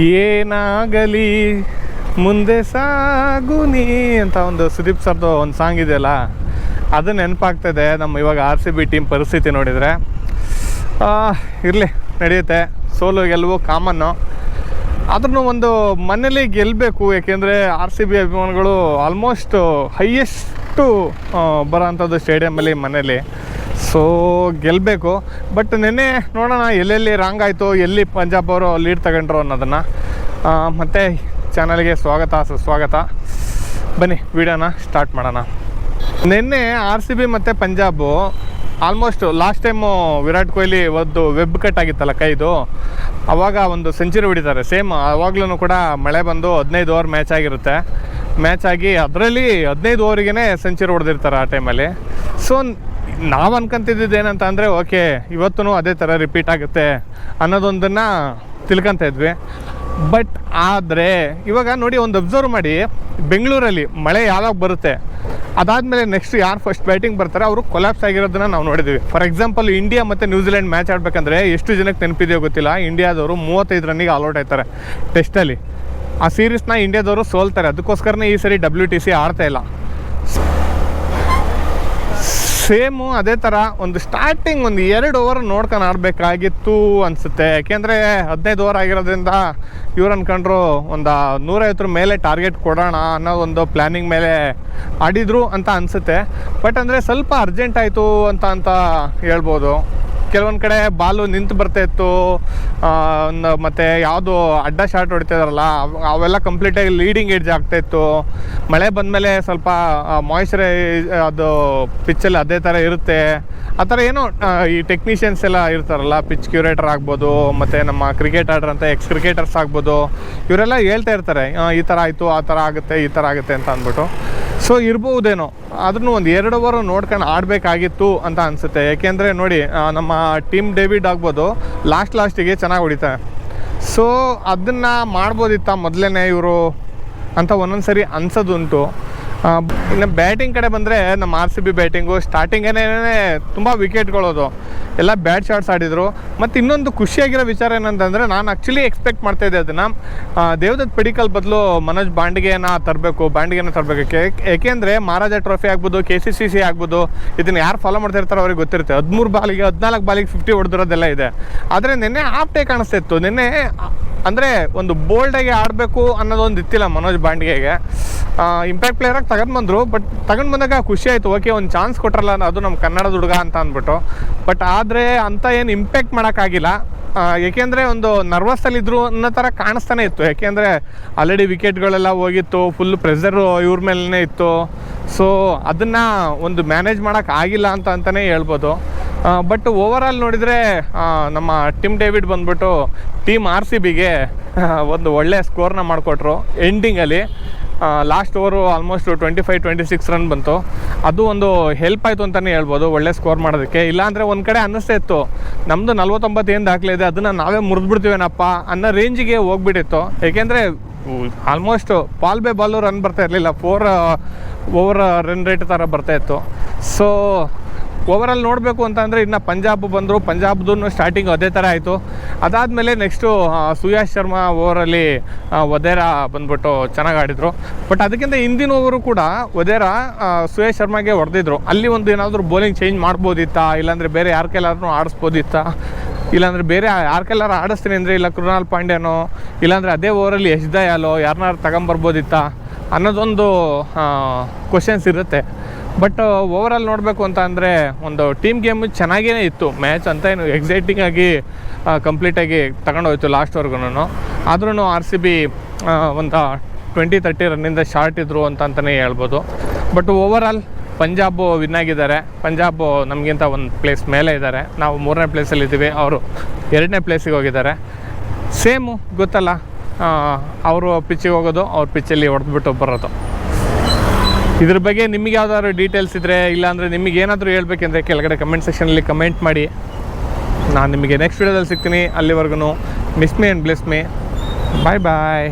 ಏನಾಗಲಿ ಮುಂದೆ ಸಾಗುನಿ ಅಂತ ಒಂದು ಸುದೀಪ್ ಸರ್ದು ಒಂದು ಸಾಂಗ್ ಇದೆಯಲ್ಲ, ಅದು ನೆನಪಾಗ್ತದೆ. ನಮ್ಮ ಇವಾಗ ಆರ್ ಸಿ ಬಿ ಟೀಮ್ ಪರಿಸ್ಥಿತಿ ನೋಡಿದರೆ ಇರಲಿ, ನಡೆಯುತ್ತೆ. ಸೋಲು ಗೆಲುವು ಕಾಮನ್ನು. ಆದ್ರೂ ಒಂದು ಮನೇಲಿ ಗೆಲ್ಲಬೇಕು ಯಾಕೆಂದರೆ ಆರ್ ಸಿ ಬಿ ಅಭಿಮಾನಿಗಳು ಆಲ್ಮೋಸ್ಟ್ ಹೈಯೆಸ್ಟು ಬರೋವಂಥದ್ದು ಸ್ಟೇಡಿಯಮಲ್ಲಿ ಮನೇಲಿ ಸೊ ಗೆಲ್ಲಬೇಕು ಬಟ್ ನಿನ್ನೆ ನೋಡೋಣ, ಎಲ್ಲೆಲ್ಲಿ ರಾಂಗ್ ಆಯಿತು, ಎಲ್ಲಿ ಪಂಜಾಬ್ ಅವರು ಲೀಡ್ ತಗೊಂಡ್ರು ಅನ್ನೋದನ್ನು. ಮತ್ತು ಚಾನಲ್ಗೆ ಸ್ವಾಗತ, ಸುಸ್ವಾಗತ. ಬನ್ನಿ, ವಿಡಿಯೋನ ಸ್ಟಾರ್ಟ್ ಮಾಡೋಣ. ನಿನ್ನೆ ಆರ್ ಸಿ ಬಿ ಮತ್ತು Punjab almost last time Virat Kohli ಒಂದು ವೆಬ್ ಕಟ್ ಆಗಿತ್ತಲ್ಲ ಕೈದು. ಅವಾಗ ಒಂದು ಸೆಂಚುರಿ ಹೊಡಿತಾರೆ. ಸೇಮ್ ಆವಾಗ್ಲೂ ಕೂಡ ಮಳೆ ಬಂದು ಹದಿನೈದು ಓವರ್ ಮ್ಯಾಚ್ ಆಗಿರುತ್ತೆ. ಮ್ಯಾಚ್ ಆಗಿ ಅದರಲ್ಲಿ ಹದಿನೈದು ಓವರಿಗೇ ಸೆಂಚುರಿ ಹೊಡೆದಿರ್ತಾರೆ ಆ ಟೈಮಲ್ಲಿ ಸೊ ನಾವು ಅನ್ಕೊಂತಿದ್ದು ಏನಂತ ಅಂದರೆ, ಓಕೆ ಇವತ್ತೂ ಅದೇ ಥರ ರಿಪೀಟ್ ಆಗುತ್ತೆ ಅನ್ನೋದೊಂದನ್ನು ತಿಳ್ಕೊತ ಇದ್ವಿ. ಬಟ್ ಆದರೆ, ಇವಾಗ ನೋಡಿ ಒಂದು ಅಬ್ಸರ್ವ್ ಮಾಡಿ, ಬೆಂಗಳೂರಲ್ಲಿ ಮಳೆ ಯಾವಾಗ ಬರುತ್ತೆ? ಅದಾದಮೇಲೆ ನೆಕ್ಸ್ಟ್ ಯಾರು ಫಸ್ಟ್ ಬ್ಯಾಟಿಂಗ್ ಬರ್ತಾರೆ, ಅವರು ಕೊಲಾಪ್ಸ್ ಆಗಿರೋದನ್ನ ನಾವು ನೋಡಿದ್ವಿ. ಫಾರ್ ಎಕ್ಸಾಂಪಲ್ ಇಂಡಿಯಾ ಮತ್ತು ನ್ಯೂಜಿಲೆಂಡ್ ಮ್ಯಾಚ್ ಆಡಬೇಕಂದ್ರೆ ಎಷ್ಟು ಜನಕ್ಕೆ ನೆನಪಿದೆಯೋ ಗೊತ್ತಿಲ್ಲ. ಇಂಡಿಯಾದವರು ಮೂವತ್ತೈದು ರನ್ನಿಗೆ ಆಲ್ಔಟ್ ಆಯ್ತಾರೆ ಟೆಸ್ಟಲ್ಲಿ ಆ ಸೀರೀಸ್ನ ಇಂಡಿಯಾದವರು ಸೋಲ್ತಾರೆ. ಅದಕ್ಕೋಸ್ಕರನೇ ಈ ಸರಿ ಡಬ್ಲ್ಯೂ ಟಿ ಸಿ ಆಡ್ತಾ ಇಲ್ಲ. ಸೇಮು ಅದೇ ಥರ ಒಂದು ಸ್ಟಾರ್ಟಿಂಗ್ ಒಂದು ಎರಡು ಓವರ್ ನೋಡ್ಕೊಂಡು ಆಡಬೇಕಾಗಿತ್ತು ಅನಿಸುತ್ತೆ. ಯಾಕೆಂದರೆ ಹದಿನೈದು ಓವರ್ ಆಗಿರೋದ್ರಿಂದ ಇವ್ರು ಅಂದ್ಕೊಂಡ್ರು ಒಂದು ನೂರೈವತ್ತರ ಮೇಲೆ ಟಾರ್ಗೆಟ್ ಕೊಡೋಣ ಅನ್ನೋ ಒಂದು ಪ್ಲ್ಯಾನಿಂಗ್ ಮೇಲೆ ಆಡಿದ್ರು ಅಂತ ಅನಿಸುತ್ತೆ. ಬಟ್ ಅಂದರೆ ಸ್ವಲ್ಪ ಅರ್ಜೆಂಟ್ ಆಯಿತು ಅಂತ ಅಂತ ಹೇಳ್ಬೋದು. ಕೆಲವೊಂದು ಕಡೆ ಬಾಲು ನಿಂತು ಬರ್ತಾ ಇತ್ತು. ಮತ್ತು ಯಾವುದು ಅಡ್ಡ ಶಾಟ್ ಹೊಡಿತಿದಾರಲ್ಲ, ಅವ್- ಅವೆಲ್ಲ ಕಂಪ್ಲೀಟಾಗಿ ಲೀಡಿಂಗ್ ಏಡ್ಜ್ ಆಗ್ತಾ ಇತ್ತು. ಮಳೆ ಬಂದಮೇಲೆ ಸ್ವಲ್ಪ ಮಾಯ್ಶ್ಚರೈಸ್ ಅದು ಪಿಚ್ಚಲ್ಲಿ ಅದೇ ಥರ ಇರುತ್ತೆ. ಆ ಥರ ಏನೋ ಈ ಟೆಕ್ನಿಷಿಯನ್ಸ್ ಎಲ್ಲ ಇರ್ತಾರಲ್ಲ ಪಿಚ್ ಕ್ಯೂರೇಟರ್ ಆಗ್ಬೋದು, ಮತ್ತು ನಮ್ಮ ಕ್ರಿಕೆಟ್ ಆಡ್ರ್ ಅಂತ ಎಕ್ಸ್ ಕ್ರಿಕೆಟರ್ಸ್ ಆಗ್ಬೋದು, ಇವರೆಲ್ಲ ಹೇಳ್ತಾ ಇರ್ತಾರೆ ಈ ಥರ ಆಯಿತು, ಆ ಥರ ಆಗುತ್ತೆ, ಈ ಥರ ಆಗುತ್ತೆ ಅಂತ ಅಂದ್ಬಿಟ್ಟು. ಸೊ ಇರ್ಬೋದೇನೋ ಅದನ್ನು ಒಂದು ಎರಡು ಓವರ್ ನೋಡ್ಕೊಂಡು ಆಡಬೇಕಾಗಿತ್ತು ಅಂತ ಅನಿಸುತ್ತೆ. ಯಾಕೆಂದರೆ ನೋಡಿ ನಮ್ಮ ಟೀಮ್ ಡೇವಿಡ್ ಆಗ್ಬೋದು ಲಾಸ್ಟ್ ಲಾಸ್ಟಿಗೆ ಚೆನ್ನಾಗಿ ಹೊಡಿತಾರೆ ಸೊ ಅದನ್ನು ಮಾಡ್ಬೋದಿತ್ತ ಮೊದಲೇ ಇವರು? ಅಂತ ಒಂದೊಂದು ಸರಿ ಅನ್ಸೋದುಂಟು. ಇನ್ನು ಬ್ಯಾಟಿಂಗ್ ಕಡೆ ಬಂದರೆ ನಮ್ಮ ಆರ್ ಸಿ ಬಿ ಬ್ಯಾಟಿಂಗು ಸ್ಟಾರ್ಟಿಂಗೇನೇ ತುಂಬ ವಿಕೆಟ್ಗಳೋದು ಎಲ್ಲ ಬ್ಯಾಟ್ ಶಾಟ್ಸ್ ಆಡಿದರು. ಮತ್ತು ಇನ್ನೊಂದು ಖುಷಿಯಾಗಿರೋ ವಿಚಾರ ಏನಂತಂದರೆ ನಾನು ಆ್ಯಕ್ಚುಲಿ ಎಕ್ಸ್ಪೆಕ್ಟ್ ಮಾಡ್ತಾ ಇದ್ದೆ ಅದನ್ನು. ದೇವದತ್ ಪಡಿಕಲ್ ಬದಲು ಮನೋಜ್ ಬಾಂಡಿಗೆನ ತರಬೇಕು ಬಾಂಡಿಗೆನ ತರಬೇಕು. ಏಕೆಂದರೆ ಮಹಾರಾಜ ಟ್ರೋಫಿ ಆಗ್ಬೋದು ಕೆ ಸಿ ಸಿ ಸಿ ಆಗ್ಬೋದು, ಇದನ್ನು ಯಾರು ಫಾಲೋ ಮಾಡ್ತಿರ್ತಾರೋ ಅವ್ರಿಗೆ ಗೊತ್ತಿರುತ್ತೆ. ಹದಿಮೂರು ಬಾಲಿಗೆ, ಹದಿನಾಲ್ಕು ಬಾಲಿಗೆ ಫಿಫ್ಟಿ ಹೊಡೆದಿರೋದೆಲ್ಲ ಇದೆ. ಆದರೆ ನಿನ್ನೆ ಆಪ್ಟೇ ಕಾಣಿಸ್ತಾ ಕಾಣಿಸ್ತಿತ್ತು ನಿನ್ನೆ ಅಂದರೆ ಒಂದು ಬೋಲ್ಡಾಗಿ ಆಡಬೇಕು ಅನ್ನೋದೊಂದು ಇತ್ತಿಲ್ಲ ಮನೋಜ್ ಬಾಂಡಿಗೆಗೆ. ಇಂಪ್ಯಾಕ್ಟ್ ಪ್ಲೇಯರಾಗಿ ತಗೊಂಡು ಬಂದರು ಬಟ್ ತಗೊಂಡು ಬಂದಾಗ ಖುಷಿ ಆಯಿತು ಓಕೆ ಒಂದು ಚಾನ್ಸ್ ಕೊಟ್ರಲ್ಲ, ಅದು ನಮ್ಮ ಕನ್ನಡದ ಹುಡುಗ ಅಂತ ಅಂದ್ಬಿಟ್ಟು. ಬಟ್ ಆದರೆ ಅಂತ ಏನು ಇಂಪ್ಯಾಕ್ಟ್ ಮಾಡೋಕ್ಕಾಗಿಲ್ಲ ಏಕೆಂದರೆ ಒಂದು ನರ್ವಸ್ಸಲ್ಲಿದ್ದರು ಅನ್ನೋ ಥರ ಕಾಣಿಸ್ತಾನೆ ಇತ್ತು. ಯಾಕೆಂದರೆ ಆಲ್ರೆಡಿ ವಿಕೆಟ್ಗಳೆಲ್ಲ ಹೋಗಿತ್ತು ಫುಲ್ ಪ್ರೆಸರು ಇವ್ರ ಮೇಲೇ ಇತ್ತು. ಸೊ ಅದನ್ನು ಒಂದು ಮ್ಯಾನೇಜ್ ಮಾಡೋಕ್ಕಾಗಿಲ್ಲ ಅಂತ ಅಂತಲೇ ಹೇಳ್ಬೋದು. ಬಟ್ ಓವರಾಲ್ ನೋಡಿದರೆ ನಮ್ಮ ಟಿಮ್ ಡೇವಿಡ್ ಬಂದ್ಬಿಟ್ಟು ಟೀಮ್ ಆರ್ ಸಿ ಬಿಗೆ ಒಂದು ಒಳ್ಳೆ ಸ್ಕೋರ್ನ ಮಾಡಿಕೊಟ್ರು ಎಂಡಿಂಗಲ್ಲಿ last over almost twenty five twenty six run ಬಂತು. ಅದು ಒಂದು ಹೆಲ್ಪ್ ಆಯಿತು ಅಂತಲೇ ಹೇಳ್ಬೋದು, ಒಳ್ಳೆ ಸ್ಕೋರ್ ಮಾಡೋದಕ್ಕೆ. ಇಲ್ಲಾಂದರೆ ಒಂದು ಕಡೆ ಅನ್ನಿಸ್ತಾ ಇತ್ತು ನಮ್ಮದು ನಲ್ವತ್ತೊಂಬತ್ತು ಏನು ದಾಖಲೆ ಇದೆ, ಅದನ್ನು ನಾವೇ ಮುರಿದ್ಬಿಡ್ತೀವೇನಪ್ಪ ಅನ್ನೋ ರೇಂಜಿಗೆ ಹೋಗ್ಬಿಟ್ಟಿತ್ತು. ಏಕೆಂದರೆ ಆಲ್ಮೋಸ್ಟ್ ಪಾಲ್ ಬೇ ಬಾಲು ರನ್ ಬರ್ತಾ ಇರಲಿಲ್ಲ ಫೋರ್ ಓವರ್ ರನ್ ರೇಟ್ ಥರ ಬರ್ತಾ ಇತ್ತು. ಸೊ ಓವರಾಲ್ ನೋಡಬೇಕು ಅಂತಂದರೆ ಇನ್ನು ಪಂಜಾಬ್ ಬಂದರು. ಪಂಜಾಬ್ದು ಸ್ಟಾರ್ಟಿಂಗ್ ಅದೇ ಥರ ಆಯಿತು. ಅದಾದಮೇಲೆ ನೆಕ್ಸ್ಟು ಸುಯಾಸ್ ಶರ್ಮಾ ಓವರಲ್ಲಿ ವದೇರಾ ಬಂದ್ಬಿಟ್ಟು ಚೆನ್ನಾಗಿ ಆಡಿದರು. ಬಟ್ ಅದಕ್ಕಿಂತ ಹಿಂದಿನ ಓವರು ಕೂಡ ವದೇರಾ ಸುಯೇಶ್ ಶರ್ಮಾಗೆ ಹೊಡೆದಿದ್ರು. ಅಲ್ಲಿ ಒಂದು ಏನಾದರೂ ಬೌಲಿಂಗ್ ಚೇಂಜ್ ಮಾಡ್ಬೋದಿತ್ತಾ? ಇಲ್ಲಾಂದರೆ ಬೇರೆ ಯಾರ ಕೈಲಾದ್ರೂ ಆಡಿಸ್ಬೋದಿತ್ತಾ? ಇಲ್ಲಾಂದರೆ ಬೇರೆ ಯಾರ ಕೈಲಾರು ಆಡಿಸ್ತೀನಿ ಅಂದರೆ ಇಲ್ಲ ಕೃಣಾಲ್ ಪಾಂಡ್ಯನೋ? ಇಲ್ಲಾಂದರೆ ಅದೇ ಓವರಲ್ಲಿ ಯಶ್ ದಯಾಲೋ ಯಾರನ್ನಾರು ತಗೊಂಬರ್ಬೋದಿತ್ತಾ? ಅನ್ನೋದೊಂದು ಕ್ವಶನ್ಸ್ ಇರುತ್ತೆ. ಬಟ್ ಓವರಾಲ್ ನೋಡಬೇಕು ಅಂತ ಅಂದರೆ ಒಂದು ಟೀಮ್ ಗೇಮು ಚೆನ್ನಾಗೇ ಇತ್ತು. ಮ್ಯಾಚ್ ಅಂತ ಏನು ಎಕ್ಸೈಟಿಂಗ್ ಆಗಿ ಕಂಪ್ಲೀಟಾಗಿ ತಗೊಂಡೋಯ್ತು ಲಾಸ್ಟ್ವರೆಗೂ ಆದ್ರೂ ಆರ್ ಸಿ ಬಿ ಒಂದು ಟ್ವೆಂಟಿ ತರ್ಟಿ ರನ್ನಿಂದ ಶಾರ್ಟ್ ಇದ್ದರು ಅಂತ ಅಂತಲೇ ಹೇಳ್ಬೋದು. ಬಟ್ ಓವರಾಲ್ ಪಂಜಾಬು ವಿನ್ ಆಗಿದ್ದಾರೆ. ಪಂಜಾಬು ನಮಗಿಂತ ಒಂದು ಪ್ಲೇಸ್ ಮೇಲೆ ಇದ್ದಾರೆ. ನಾವು ಮೂರನೇ ಪ್ಲೇಸಲ್ಲಿ ಇದ್ದೀವಿ. ಅವರು ಎರಡನೇ ಪ್ಲೇಸಿಗೆ ಹೋಗಿದ್ದಾರೆ. ಸೇಮು ಗೊತ್ತಲ್ಲ ಅವರು ಪಿಚ್ಚಿಗೆ ಹೋಗೋದು, ಅವ್ರ ಪಿಚ್ಚಲ್ಲಿ ಹೊಡೆದ್ಬಿಟ್ಟು ಬರೋದು. ಇದ್ರ ಬಗ್ಗೆ ನಿಮಗೆ ಯಾವ್ದಾದ್ರು ಡೀಟೇಲ್ಸ್ ಇದ್ದರೆ ಇಲ್ಲಾಂದರೆ ನಿಮಗೆ ಏನಾದರೂ ಹೇಳ್ಬೇಕೆಂದ್ರೆ ಕೆಳಗಡೆ ಕಮೆಂಟ್ ಸೆಕ್ಷನಲ್ಲಿ ಕಮೆಂಟ್ ಮಾಡಿ. ನಾನು ನಿಮಗೆ ನೆಕ್ಸ್ಟ್ ವೀಡಿಯೋದಲ್ಲಿ ಸಿಗ್ತೀನಿ. ಅಲ್ಲಿವರೆಗೂ miss me and bless me bye bye